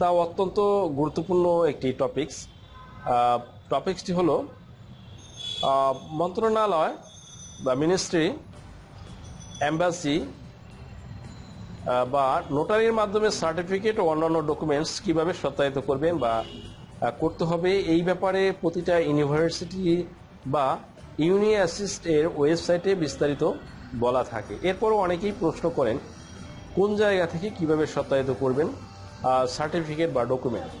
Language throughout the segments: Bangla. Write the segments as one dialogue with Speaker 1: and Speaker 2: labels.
Speaker 1: তা অত্যন্ত গুরুত্বপূর্ণ একটি টপিকস টপিকসটি হলো মন্ত্রণালয় বা মিনিস্ট্রি অ্যাম্বাসি বা নোটারির মাধ্যমে সার্টিফিকেট ও অন্যান্য ডকুমেন্টস কীভাবে সত্যায়িত করবেন বা করতে হবে, এই ব্যাপারে প্রতিটা ইউনিভার্সিটি বা ইউনি অ্যাসিস্ট এর ওয়েবসাইটে বিস্তারিত বলা থাকে। এরপরও অনেকেই প্রশ্ন করেন, কোন জায়গা থেকে কীভাবে সত্যায়িত করবেন? সার্টিফিকেট বা ডকুমেন্ট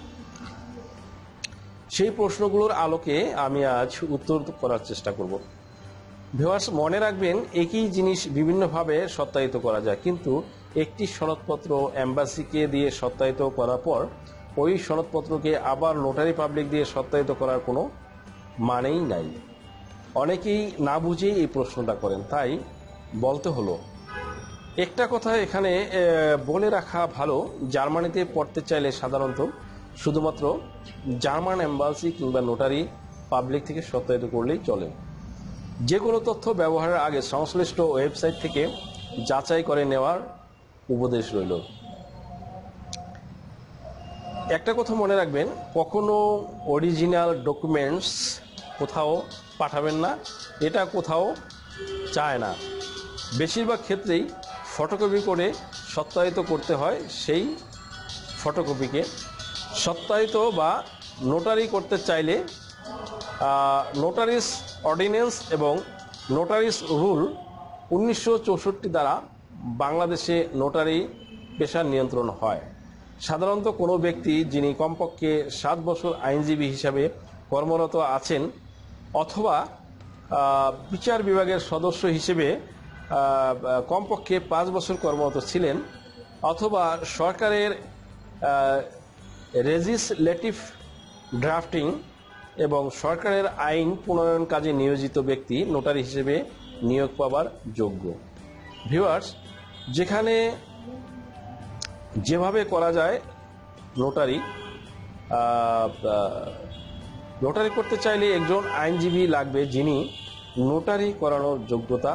Speaker 1: সেই প্রশ্নগুলোর আলোকে আমি আজ উত্তর করার চেষ্টা করব। ভিওয়ার্স মনে রাখবেন, একই জিনিস বিভিন্নভাবে সত্যায়িত করা যায়, কিন্তু একটি সনদপত্র অ্যাম্বাসিকে দিয়ে সত্যায়িত করার পর, ওই সনদপত্রকে আবার নোটারি পাবলিক দিয়ে সত্যায়িত করার কোনো মানেই নাই। অনেকেই না বুঝেই এই প্রশ্নটা করেন। তাই বলতে হলো একটা কথা এখানে বলে রাখা ভালো, জার্মানিতে পড়তে চাইলে সাধারণত শুধুমাত্র জার্মান এম্বাসি কিংবা নোটারি পাবলিক থেকে সত্যায়িত করলেই চলে। যে কোনো তথ্য ব্যবহারের আগে সংশ্লিষ্ট ওয়েবসাইট থেকে যাচাই করে নেওয়ার উপদেশ রইল। একটা কথা মনে রাখবেন, কখনো অরিজিনাল ডকুমেন্টস কোথাও পাঠাবেন না, এটা কোথাও চায় না। বেশিরভাগ ক্ষেত্রেই ফটোকপি করে সত্যায়িত করতে হয়, সেই ফটোকপিকে। সত্যায়িত বা নোটারি করতে চাইলে নোটারিস অর্ডিন্যান্স এবং নোটারিস রুল উনিশশো চৌষট্টি দ্বারা বাংলাদেশে নোটারি পেশার নিয়ন্ত্রণ হয়। সাধারণত কোনো ব্যক্তি যিনি কমপক্ষে সাত বছর আইনজীবী হিসাবে কর্মরত আছেন, অথবা বিচার বিভাগের সদস্য হিসেবে কমপক্ষে পাঁচ বছর কর্মরত ছিলেন, অথবা সরকারের রেজিসলেটিভ ড্রাফটিং এবং সরকারের আইন প্রণয়ন কাজে নিয়োজিত ব্যক্তি, নোটারি হিসেবে নিয়োগ পাবার যোগ্য। ভিউয়ার্স, যেখানে যেভাবে করা যায়, নোটারি নোটারি করতে চাইলে একজন আইনজীবী লাগবে যিনি নোটারি করানোর যোগ্যতা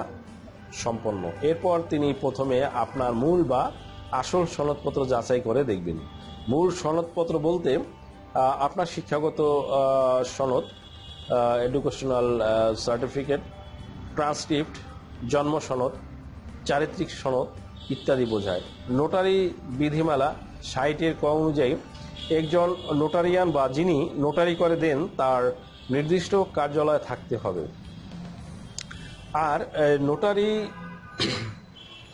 Speaker 1: সম্পন্ন। এরপর তিনি প্রথমে আপনার মূল বা আসল সনদপত্র যাচাই করে দেখবেন। মূল সনদপত্র বলতে আপনার শিক্ষাগত সনদ এডুকেশনাল সার্টিফিকেট ট্রান্সক্রিপ্ট জন্ম সনদ, চারিত্রিক সনদ ইত্যাদি বোঝায়। নোটারি বিধিমালা সাইটের ক অনুযায়ী একজন নোটারিয়ান বা যিনি নোটারি করে দেন, তার নির্দিষ্ট কার্যালয়ে থাকতে হবে। আর নোটারি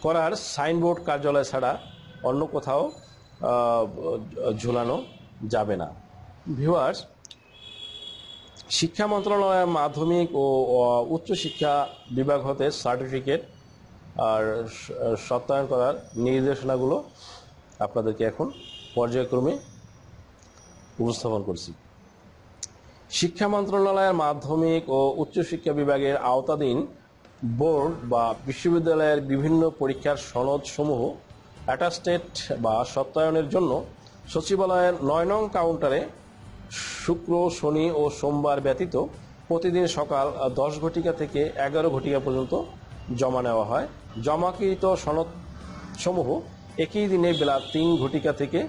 Speaker 1: করার সাইনবোর্ড কার্যালয় ছাড়া অন্য কোথাও ঝুলানো যাবে না। ভিউয়ার্স শিক্ষা মন্ত্রণালয়ের মাধ্যমিক ও উচ্চশিক্ষা বিভাগ হতে সার্টিফিকেট আর সত্যায়ন করার নির্দেশনাগুলো আপনাদেরকে এখন পর্যায়ক্রমে উপস্থাপন করছি। শিক্ষা মন্ত্রণালয়ের মাধ্যমিক ও উচ্চশিক্ষা বিভাগের আওতাধীন বোর্ড বা বিশ্ববিদ্যালয়ের বিভিন্ন পরীক্ষার সনদ সমূহ অ্যাটাস্টেড বা সত্যায়নের জন্য সচিবালয়ের নয় নং কাউন্টারে শুক্র, শনি ও সোমবার ব্যতীত প্রতিদিন সকাল দশ ঘটিকা থেকে এগারো ঘটিকা পর্যন্ত জমা নেওয়া হয়। জমাকৃত সনদ সমূহ একই দিনে বেলা তিন ঘটিকা থেকে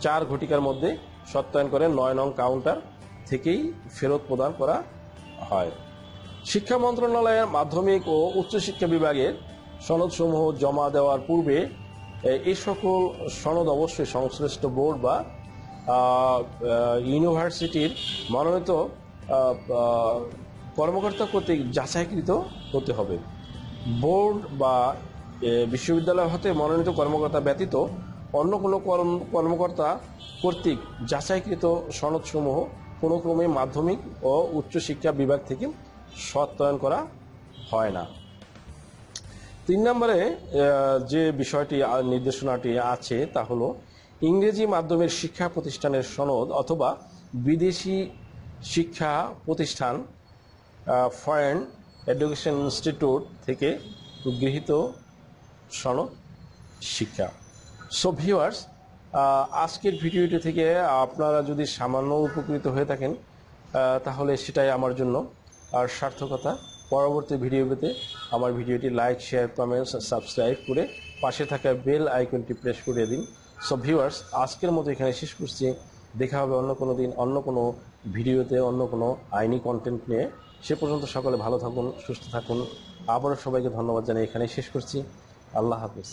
Speaker 1: চার ঘটিকার মধ্যে সত্যায়ন করে নয় নং কাউন্টার থেকেই ফেরত প্রদান করা হয়। শিক্ষা মন্ত্রণালয়ের মাধ্যমিক ও উচ্চশিক্ষা বিভাগের সনদসমূহ জমা দেওয়ার পূর্বে এই সকল সনদ অবশ্যই সংশ্লিষ্ট বোর্ড বা ইউনিভার্সিটির মনোনীত কর্মকর্তা কর্তৃক যাচাইকৃত হতে হবে। বোর্ড বা বিশ্ববিদ্যালয় হতে মনোনীত কর্মকর্তা ব্যতীত অন্য কোনো কর্ম- কর্মকর্তা কর্তৃক যাচাইকৃত সনদসমূহ কোনো ক্রমে মাধ্যমিক ও উচ্চশিক্ষা বিভাগ থেকে সত্যায়ন করা হয় না। তিন নম্বরে যে বিষয়টি নির্দেশনাটি আছে তা হলো ইংরেজি মাধ্যমের শিক্ষা প্রতিষ্ঠানের সনদ অথবা বিদেশি শিক্ষা প্রতিষ্ঠান ফরেন এডুকেশন ইনস্টিটিউট থেকে গৃহীত সনদ শিক্ষা। সো ভিউয়ার্স আজকের ভিডিওটি থেকে আপনারা যদি সামান্য উপকৃত হয়ে থাকেন তাহলে সেটাই আমার জন্য। আর সার্থকতা। পরবর্তী ভিডিও পেতে আমার ভিডিওটি লাইক শেয়ার কমেন্টস সাবস্ক্রাইব করে পাশে থাকা বেল আইকনটি প্রেস করে দিন। সব ভিউয়ার্স আজকের মতো এখানে শেষ করছি। দেখা হবে অন্য কোনো দিন, অন্য কোনো ভিডিওতে, অন্য কোনো আইনি কন্টেন্ট নিয়ে। সে পর্যন্ত সকলে ভালো থাকুন, সুস্থ থাকুন। আবারও সবাইকে ধন্যবাদ জানিয়ে এখানে শেষ করছি। আল্লাহ হাফিজ।